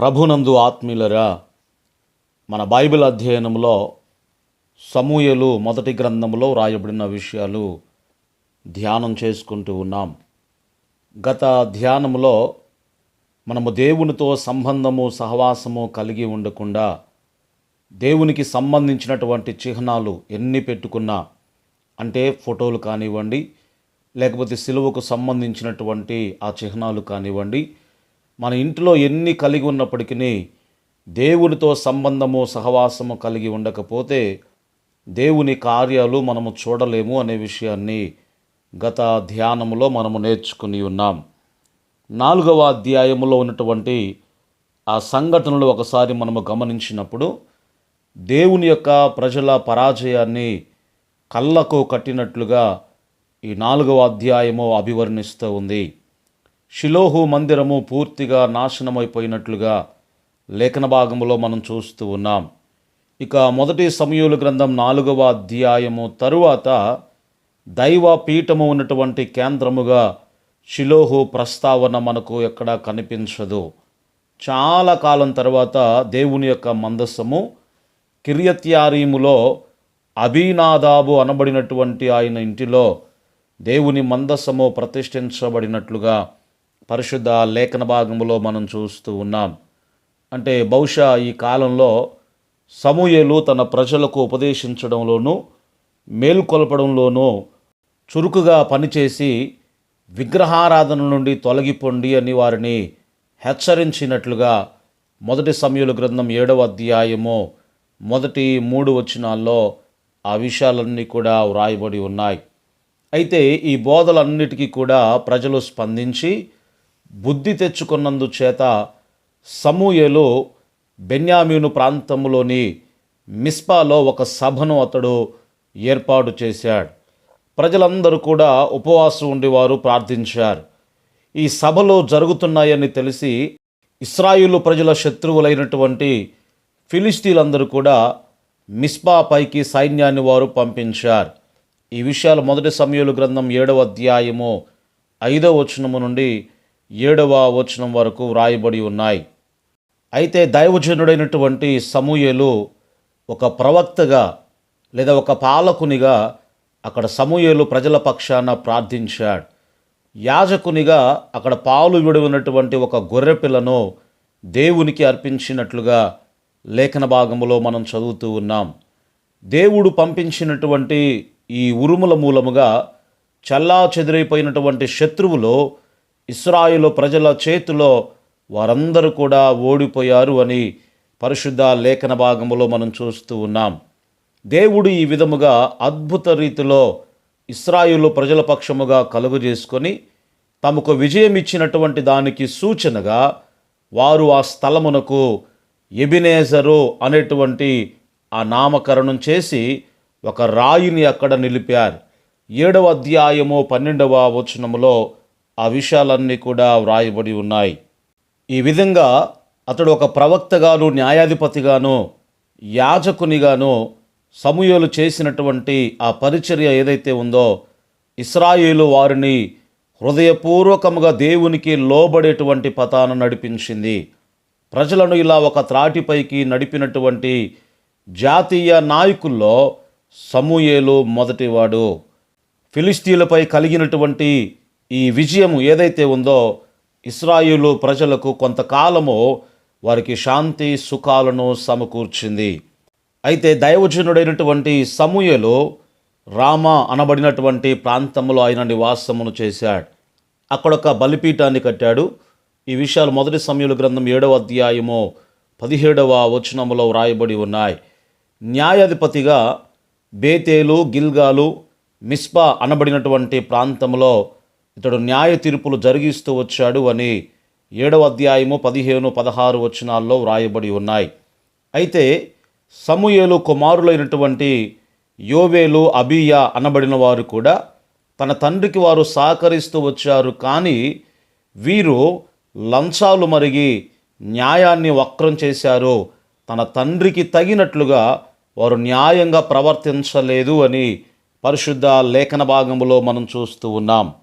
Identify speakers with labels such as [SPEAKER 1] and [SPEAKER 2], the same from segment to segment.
[SPEAKER 1] ప్రభునందు ఆత్మీయులరా మన బైబిల్ అధ్యయనంలో సమూయలు మొదటి గ్రంథంలో రాయబడిన విషయాలు ధ్యానం చేసుకుంటూ ఉన్నాం. గత ధ్యానంలో మనము దేవునితో సంబంధము సహవాసము కలిగి ఉండకుండా దేవునికి సంబంధించినటువంటి చిహ్నాలు ఎన్ని పెట్టుకున్నా అంటే ఫోటోలు కానివ్వండి లేకపోతే సిలువకు సంబంధించినటువంటి ఆ చిహ్నాలు కానివ్వండి మన ఇంట్లో ఎన్ని కలిగి ఉన్నప్పటికీ దేవునితో సంబంధము సహవాసము కలిగి ఉండకపోతే దేవుని కార్యాలు మనము చూడలేము అనే విషయాన్ని గత ధ్యానములో మనము నేర్చుకుని ఉన్నాం. నాలుగవ అధ్యాయములో ఉన్నటువంటి ఆ సంఘటనలు ఒకసారి మనము గమనించినప్పుడు దేవుని యొక్క ప్రజల పరాజయాన్ని కళ్ళకు కట్టినట్లుగా ఈ నాలుగవ అధ్యాయము అభివర్ణిస్తూ ఉంది. షిలోహు మందిరము పూర్తిగా నాశనమైపోయినట్లుగా లేఖన భాగములో మనం చూస్తూ ఉన్నాం. ఇక మొదటి సమయూల గ్రంథం నాలుగవ అధ్యాయము తరువాత దైవ పీఠము ఉన్నటువంటి కేంద్రముగా షిలోహు ప్రస్తావన మనకు ఎక్కడా కనిపించదు. చాలా కాలం తర్వాత దేవుని యొక్క మందస్సము కిరియత్యారీములో అభినాదాబు అనబడినటువంటి ఆయన ఇంటిలో దేవుని మందస్సము ప్రతిష్ఠించబడినట్లుగా పరిశుద్ధ లేఖన భాగంలో మనం చూస్తూ ఉన్నాం. అంటే బహుశా ఈ కాలంలో సమూహలు తన ప్రజలకు ఉపదేశించడంలోనూ మేల్కొల్పడంలోనూ చురుకుగా పనిచేసి విగ్రహారాధన నుండి తొలగిపోండి అని వారిని హెచ్చరించినట్లుగా మొదటి సమయుల గ్రంథం ఏడవ అధ్యాయము మొదటి మూడు వచనాల్లో ఆ విషయాలన్నీ కూడా వ్రాయబడి ఉన్నాయి. అయితే ఈ బోధలన్నిటికీ కూడా ప్రజలు స్పందించి బుద్ధి తెచ్చుకున్నందు చేత సమూయేలు బెన్యామీను ప్రాంతంలోని మిస్పాలో ఒక సభను అతడు ఏర్పాటు చేశాడు. ప్రజలందరూ కూడా ఉపవాసం ఉండేవారు ప్రార్థించారు. ఈ సభలు జరుగుతున్నాయని తెలిసి ఇస్రాయిలు ప్రజల శత్రువులైనటువంటి ఫిలిస్తీన్లందరూ కూడా మిస్పా పైకి సైన్యాన్ని వారు పంపించారు. ఈ విషయాలు మొదటి సమయంలో గ్రంథం ఏడవ అధ్యాయము ఐదవ వచనము నుండి ఏడవ వచనం వరకు వ్రాయబడి ఉన్నాయి. అయితే దైవజనుడైనటువంటి సమూయేలు ఒక ప్రవక్తగా లేదా ఒక పాలకునిగా అక్కడ సమూయేలు ప్రజల పక్షాన ప్రార్థించాడు. యాజకునిగా అక్కడ పాలు విడువనటువంటి ఒక గొర్రెపిల్లను దేవునికి అర్పించినట్లుగా లేఖన భాగంలో మనం చదువుతూ ఉన్నాం. దేవుడు పంపించినటువంటి ఈ ఉరుముల మూలముగా చల్లా చెదిరైపోయినటువంటి శత్రువులో ఇస్రాయిలు ప్రజల చేతిలో వారందరూ కూడా ఓడిపోయారు అని పరిశుద్ధ లేఖన భాగంలో మనం చూస్తూ ఉన్నాం. దేవుడు ఈ విధముగా అద్భుత రీతిలో ఇస్రాయిలు ప్రజల పక్షముగా కలుగు చేసుకొని తమకు విజయం ఇచ్చినటువంటి దానికి సూచనగా వారు ఆ స్థలమునకు ఎబినేజరు అనేటువంటి ఆ నామకరణం చేసి ఒక రాయిని అక్కడ నిలిపారు. ఏడవ అధ్యాయము పన్నెండవ వచనములో ఆ విషయాలన్నీ కూడా వ్రాయబడి ఉన్నాయి. ఈ విధంగా అతడు ఒక ప్రవక్తగాను న్యాయాధిపతిగాను యాజకునిగాను సమూహలు చేసినటువంటి ఆ పరిచర్య ఏదైతే ఉందో ఇస్రాయేలు వారిని హృదయపూర్వకముగా దేవునికి లోబడేటువంటి పతాను నడిపించింది. ప్రజలను ఇలా ఒక త్రాటిపైకి నడిపినటువంటి జాతీయ నాయకుల్లో సమూయేలు మొదటివాడు. ఫిలిస్తీన్లపై కలిగినటువంటి ఈ విజయం ఏదైతే ఉందో ఇస్రాయిలు ప్రజలకు కొంతకాలము వారికి శాంతి సుఖాలను సమకూర్చింది. అయితే దైవజనుడైనటువంటి సమూయలు రామ అనబడినటువంటి ప్రాంతంలో ఆయన నివాసమును చేశాడు. అక్కడ ఒక బలిపీఠాన్ని కట్టాడు. ఈ విషయాలు మొదటి సమయుల గ్రంథం ఏడవ అధ్యాయము పదిహేడవ వచనములో వ్రాయబడి ఉన్నాయి. న్యాయాధిపతిగా బేతేలు గిల్గాలు మిస్పా అనబడినటువంటి ప్రాంతంలో ఇతడు న్యాయ తీర్పులు జరిగిస్తూ వచ్చాడు అని ఏడవ అధ్యాయము పదిహేను పదహారు వచనాల్లో వ్రాయబడి ఉన్నాయి. అయితే సమూయేలు కుమారులైనటువంటి యోవేలు అబియా అనబడిన వారు కూడా తన తండ్రికి వారు సహకరిస్తూ వచ్చారు. కానీ వీరు లంచాలు మరిగి న్యాయాన్ని వక్రం చేశారు. తన తండ్రికి తగినట్లుగా వారు న్యాయంగా ప్రవర్తించలేదు అని పరిశుద్ధ లేఖన భాగంలో మనం చూస్తూ ఉన్నాం.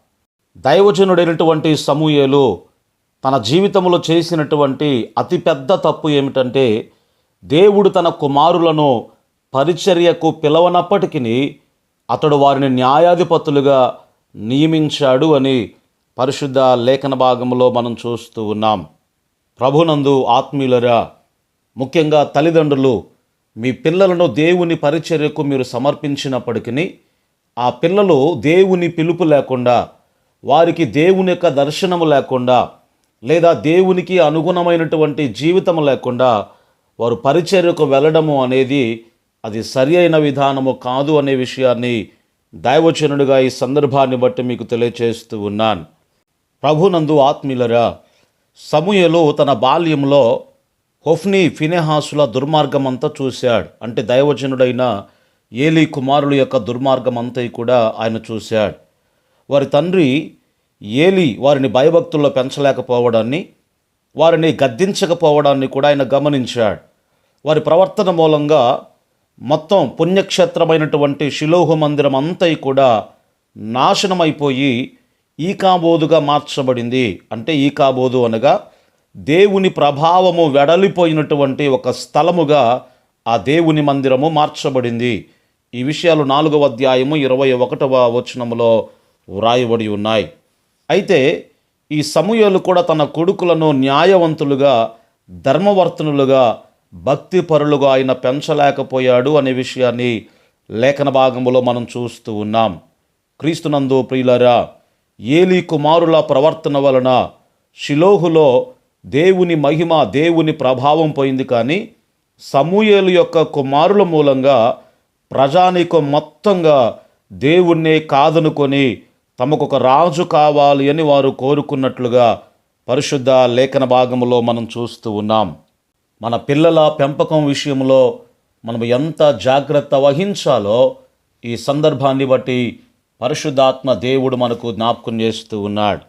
[SPEAKER 1] దైవజనుడైనటువంటి సమూయేలు తన జీవితంలో చేసినటువంటి అతిపెద్ద తప్పు ఏమిటంటే దేవుడు తన కుమారులను పరిచర్యకు పిలవనప్పటికీ అతడు వారిని న్యాయాధిపతులుగా నియమించాడు అని పరిశుద్ధ లేఖన భాగంలో మనం చూస్తూ ఉన్నాం. ప్రభునందు ఆత్మీయులరా ముఖ్యంగా తల్లిదండ్రులు మీ పిల్లలను దేవుని పరిచర్యకు మీరు సమర్పించినప్పటికీ ఆ పిల్లలు దేవుని పిలుపు లేకుండా వారికి దేవుని యొక్క దర్శనము లేకుండా లేదా దేవునికి అనుగుణమైనటువంటి జీవితం లేకుండా వారు పరిచర్యకు వెళ్ళడము అనేది అది సరి అయిన విధానము కాదు అనే విషయాన్ని దైవచనుడిగా ఈ సందర్భాన్ని బట్టి మీకు తెలియచేస్తూ ఉన్నాను. ప్రభునందు ఆత్మీయులరా సమూయలు తన బాల్యంలో హొఫ్ని ఫినెహాసుల దుర్మార్గం అంతా చూశాడు. అంటే దైవజనుడైన ఏలీ కుమారుల యొక్క దుర్మార్గం అంతా కూడా ఆయన చూశాడు. వారి తండ్రి ఏలి వారిని భయభక్తుల్లో పెంచలేకపోవడాన్ని వారిని గద్దించకపోవడాన్ని కూడా ఆయన గమనించాడు. వారి ప్రవర్తన మూలంగా మొత్తం పుణ్యక్షేత్రమైనటువంటి శిలోహు మందిరం అంతా కూడా నాశనమైపోయి ఈకాబోధుగా మార్చబడింది. అంటే ఈకాబోధు అనగా దేవుని ప్రభావము వెడలిపోయినటువంటి ఒక స్థలముగా ఆ దేవుని మందిరము మార్చబడింది. ఈ విషయాలు నాలుగవ అధ్యాయము ఇరవై ఒకటవ వచనములో వ్రాయబడి ఉన్నాయి. అయితే ఈ సమూహలు కూడా తన కొడుకులను న్యాయవంతులుగా ధర్మవర్తనులుగా భక్తిపరులుగా ఆయన పెంచలేకపోయాడు అనే విషయాన్ని లేఖన భాగంలో మనం చూస్తూ ఉన్నాం. క్రీస్తునందు ప్రియులరా ఏలీ కుమారుల ప్రవర్తన వలన షిలోహులో దేవుని మహిమ దేవుని ప్రభావం పోయింది కానీ సమూయేలు యొక్క కుమారుల మూలంగా ప్రజానీకం మొత్తంగా దేవుణ్ణే కాదనుకొని తమకు ఒక రాజు కావాలి అని వారు కోరుకున్నట్లుగా పరిశుద్ధ లేఖన భాగంలో మనం చూస్తూ ఉన్నాం. మన పిల్లల పెంపకం విషయంలో మనం ఎంత జాగ్రత్త వహించాలో ఈ సందర్భాన్ని బట్టి పరిశుద్ధాత్మ దేవుడు మనకు జ్ఞాపకం చేస్తూ ఉన్నాడు.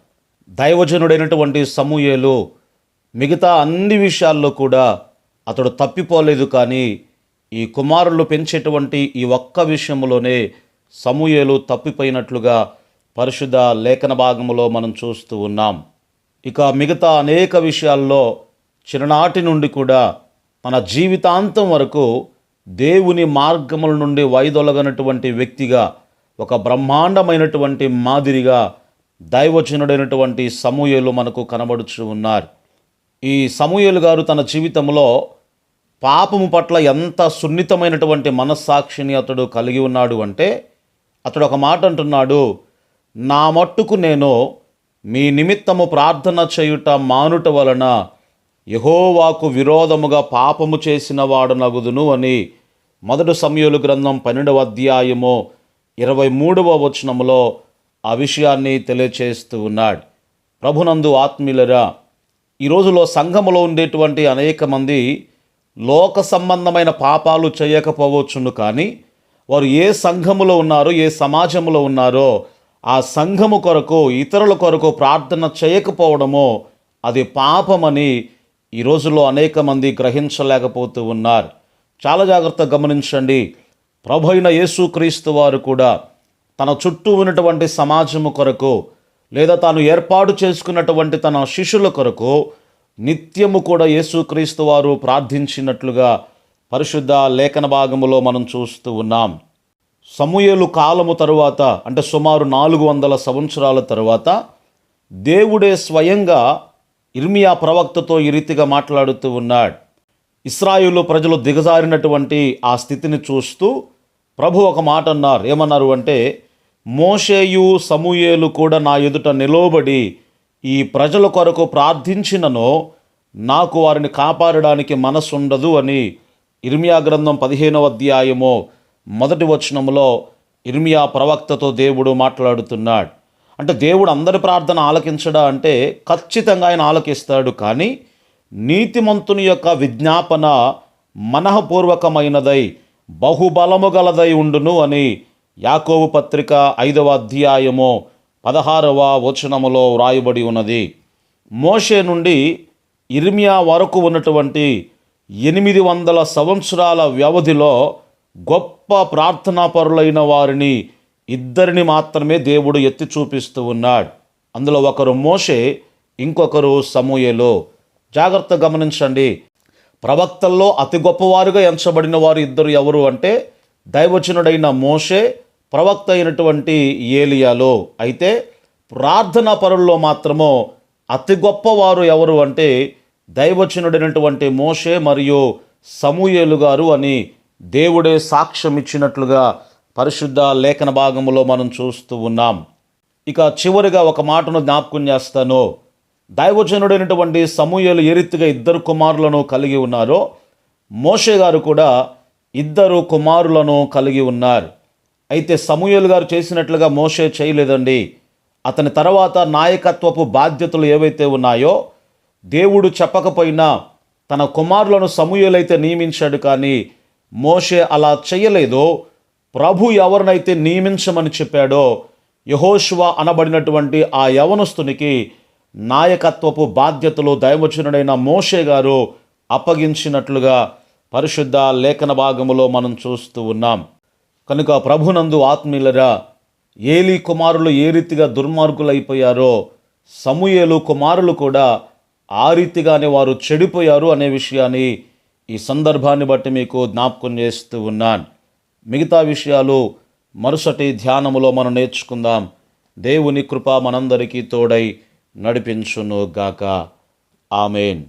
[SPEAKER 1] దైవజనుడైనటువంటి సమూయేలు మిగతా అన్ని విషయాల్లో కూడా అతడు తప్పిపోలేదు కానీ ఈ కుమారులు పెంచేటువంటి ఈ ఒక్క విషయంలోనే సమూయేలు తప్పిపోయినట్లుగా పరిశుద్ధ లేఖన భాగములో మనం చూస్తూ ఉన్నాం. ఇక మిగతా అనేక విషయాల్లో చిన్ననాటి నుండి కూడా మన జీవితాంతం వరకు దేవుని మార్గముల నుండి వైదొలగనటువంటి వ్యక్తిగా ఒక బ్రహ్మాండమైనటువంటి మాదిరిగా దైవచనుడైనటువంటి సమూయలు మనకు కనబడుచు ఉన్నారు. ఈ సమూయలు గారు తన జీవితంలో పాపము పట్ల ఎంత సున్నితమైనటువంటి మనస్సాక్షిని అతడు కలిగి ఉన్నాడు అంటే అతడు ఒక మాట అంటున్నాడు నా మట్టుకు నేను మీ నిమిత్తము ప్రార్థన చేయుట మానుట వలన యహోవాకు విరోధముగా పాపము చేసిన వాడు నగుదును అని మొదటి సమయలు గ్రంథం పన్నెండవ అధ్యాయము ఇరవై మూడవ వచనములో ఆ విషయాన్ని తెలియచేస్తూ ఉన్నాడు. ప్రభునందు ఆత్మీయులరా ఈ రోజులో సంఘములో ఉండేటువంటి అనేక మంది లోక సంబంధమైన పాపాలు చేయకపోవచ్చును కానీ వారు ఏ సంఘములో ఉన్నారో ఏ సమాజంలో ఉన్నారో ఆ సంఘము కొరకు ఇతరుల కొరకు ప్రార్థన చేయకపోవడమో అది పాపమని ఈ రోజుల్లో అనేక మంది గ్రహించలేకపోతూ ఉన్నారు. చాలా జాగ్రత్త గమనించండి. ప్రభు అయిన యేసుక్రీస్తు వారు కూడా తన చుట్టూ ఉన్నటువంటి సమాజము కొరకు లేదా తాను ఏర్పాటు చేసుకున్నటువంటి తన శిష్యుల కొరకు నిత్యము కూడా యేసుక్రీస్తు వారు ప్రార్థించినట్లుగా పరిశుద్ధ లేఖన భాగములో మనం చూస్తూ ఉన్నాం. సమూయేలు కాలము తరువాత అంటే సుమారు నాలుగు వందల సంవత్సరాల తరువాత దేవుడే స్వయంగా ఇర్మియా ప్రవక్తతో ఈ రీతిగా మాట్లాడుతూ ఉన్నాడు. ఇస్రాయిలు ప్రజలు దిగజారినటువంటి ఆ స్థితిని చూస్తూ ప్రభు ఒక మాట అన్నారు. ఏమన్నారు అంటే మోషేయు సమూయేలు కూడా నా ఎదుట నిలోబడి ఈ ప్రజల కొరకు ప్రార్థించినను నాకు వారిని కాపాడడానికి మనసుండదు అని ఇర్మియా గ్రంథం పదిహేనవ అధ్యాయమో మొదటి వచనములో ఇర్మియా ప్రవక్తతో దేవుడు మాట్లాడుతున్నాడు. అంటే దేవుడు అందరి ప్రార్థన ఆలకించడా అంటే ఖచ్చితంగా ఆయన ఆలకిస్తాడు కానీ నీతిమంతుని యొక్క విజ్ఞాపన మనఃపూర్వకమైనదై బహుబలము గలదై ఉండును అని యాకోబు పత్రిక ఐదవ అధ్యాయము పదహారవ వచనములో వ్రాయబడి ఉన్నది. మోషే నుండి ఇర్మియా వరకు ఉన్నటువంటి ఎనిమిది వందల సంవత్సరాల వ్యవధిలో గొప్ప ప్రార్థనాపరులైన వారిని ఇద్దరిని మాత్రమే దేవుడు ఎత్తి చూపిస్తూ ఉన్నాడు. అందులో ఒకరు మోషే ఇంకొకరు సమూయలో. జాగ్రత్త గమనించండి. ప్రవక్తల్లో అతి గొప్పవారుగా ఎంచబడిన వారు ఇద్దరు ఎవరు అంటే దైవచనుడైన మోషే ప్రవక్త అయినటువంటి ఏలియాలో. అయితే ప్రార్థనా పరుల్లో మాత్రము అతి గొప్పవారు ఎవరు అంటే దైవచనుడైనటువంటి మోషే మరియు సమూయేలు గారు అని దేవుడే సాక్ష్యం ఇచ్చినట్లుగా పరిశుద్ధ లేఖన భాగంలో మనం చూస్తూ ఉన్నాం. ఇక చివరిగా ఒక మాటను జ్ఞాపకం చేస్తాను. దైవజనుడైనటువంటి సమూహలు ఏ ఇద్దరు కుమారులను కలిగి ఉన్నారో మోషే గారు కూడా ఇద్దరు కుమారులను కలిగి ఉన్నారు. అయితే సమూహలు గారు చేసినట్లుగా మోషే చేయలేదండి. అతని తర్వాత నాయకత్వపు బాధ్యతలు ఏవైతే ఉన్నాయో దేవుడు చెప్పకపోయినా తన కుమారులను సమూహలైతే నియమించాడు కానీ మోషే అలా చేయలేదో ప్రభు ఎవరినైతే నియమించమని చెప్పాడో యహోశివ అనబడినటువంటి ఆ యవనస్తునికి నాయకత్వపు బాధ్యతలు దైవచనుడైన మోషే గారు అప్పగించినట్లుగా పరిశుద్ధ లేఖన భాగములో మనం చూస్తూ ఉన్నాం. కనుక ప్రభునందు ఆత్మీయులరా ఏలి కుమారులు ఏ రీతిగా దుర్మార్గులైపోయారో సమూయేలు కుమారులు కూడా ఆ రీతిగానే వారు చెడిపోయారు అనే విషయాన్ని ఈ సందర్భాన్ని బట్టి మీకు జ్ఞాపకం చేస్తూ ఉన్నాను. మిగతా విషయాలు మరుసటి ధ్యానములో మనం నేర్చుకుందాం. దేవుని కృప మనందరికీ తోడై నడిపించును గాక. ఆమెన్.